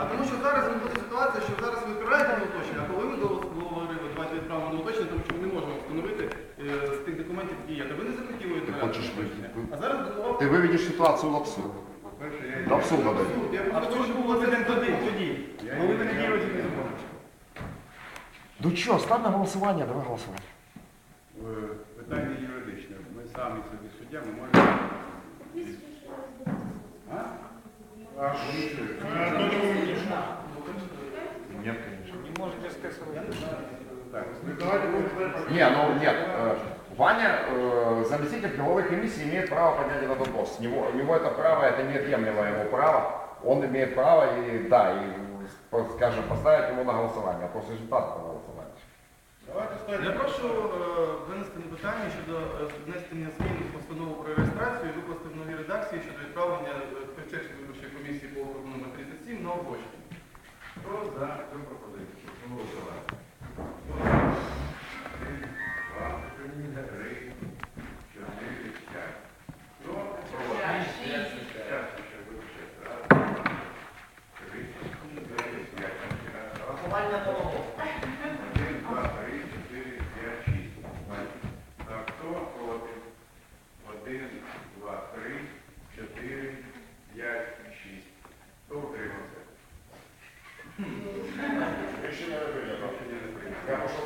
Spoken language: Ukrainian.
А тому що зараз буде ситуація, що зараз ви відправляєте на уточнення, а коли ви говорили, давайте відправимо на уточнення, тому що ми не можемо встановити е, з тих документів діяти. Ви не захотіли відправляти. А зараз Ти виведеш ситуацію в абсурд. До абсурду доведеш. А тому ж був це тоді, тоді. Коли ви не діяли, не можете. Ну що, став на голосування, давай голосувати. Е, питання юридичне. Ми самі собі суддя, ми можемо. А? А, ви не чуєте. Ні, звісно. Не можете скасувати. Так, Не, ну нет. э, Ваня, э, заместитель деловой комиссии, имеет право поднять этот вопрос. У него, у него это право, это неотъемлемое его право. Он имеет право и, да, и, по- скажем, поставить его на голосование, а после результата проголосовать. давайте Я ставимо. прошу е, винести на питання щодо е, внесення змін в постанову про реєстрацію і викласти в новій редакції щодо відправлення е, Печерської виборчої комісії по округу номер 37 на обочину. Хто за цю пропозицію? Голосувати. Один, два, три, чотири, п'ять. Хто проти? П'ять, ще вибачте. Раз, два, три, чотири, п'ять. Рахування Один, Рішення не прийнято. Рішення не прийнято. Я пошел.